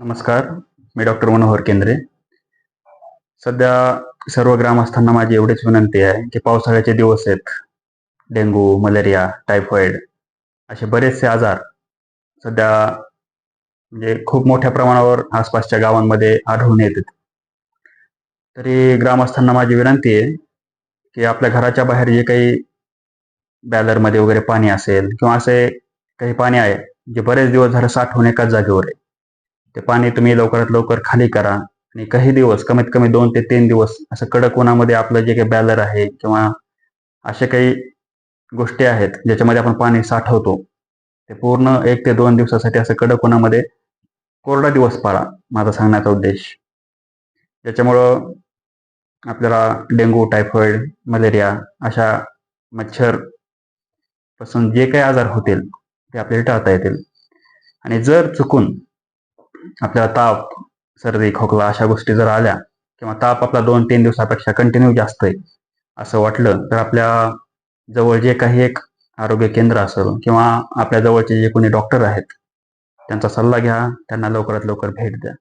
नमस्कार मी डॉक्टर मनोहर केंद्रे. सध्या सर्व ग्रामस्थांना माझी एवढीच विनंती आहे की पावसाळ्याचे दिवस आहेत. डेंगू मलेरिया टायफॉईड असे बरेचसे आजार सध्या म्हणजे खूप मोठ्या प्रमाणावर आसपासच्या गावांमध्ये आढळून येतात. तरी ग्रामस्थांना माझी विनंती आहे की आपल्या घराच्या बाहेर जे काही बॅलरमध्ये वगैरे पाणी असेल किंवा असे काही पाणी आहे जे बरेच दिवस झालं साठवून एकाच जागेवर आहे. ते पाणी तुम्ही लवकरात लवकर खाली करा आणि काही दिवस कमीत कमी दोन ते तीन दिवस असं कडक उन्हामध्ये आपलं जे काही बॅलर आहे किंवा असे काही गोष्टी आहेत ज्याच्यामध्ये आपण पाणी साठवतो ते पूर्ण एक ते दोन दिवसासाठी असं कडक उन्हामध्ये कोरडा दिवस पाळा माझा सांगण्याचा उद्देश. ज्याच्यामुळं आपल्याला डेंगू टायफॉईड मलेरिया अशा मच्छरपासून जे काही आजार होतील ते आपल्याला टाळता येतील. आणि जर चुकून आपल्याला ताप सर्दी खोकला अशा गोष्टी जर आल्या किंवा ताप आपला दोन तीन दिवसापेक्षा कंटिन्यू जास्त आहे असं वाटलं तर आपल्या जवळ जे काही एक आरोग्य केंद्र असेल किंवा आपल्या जवळचे जे कोणी डॉक्टर आहेत त्यांचा सल्ला घ्या त्यांना लवकरात लवकर भेट द्या.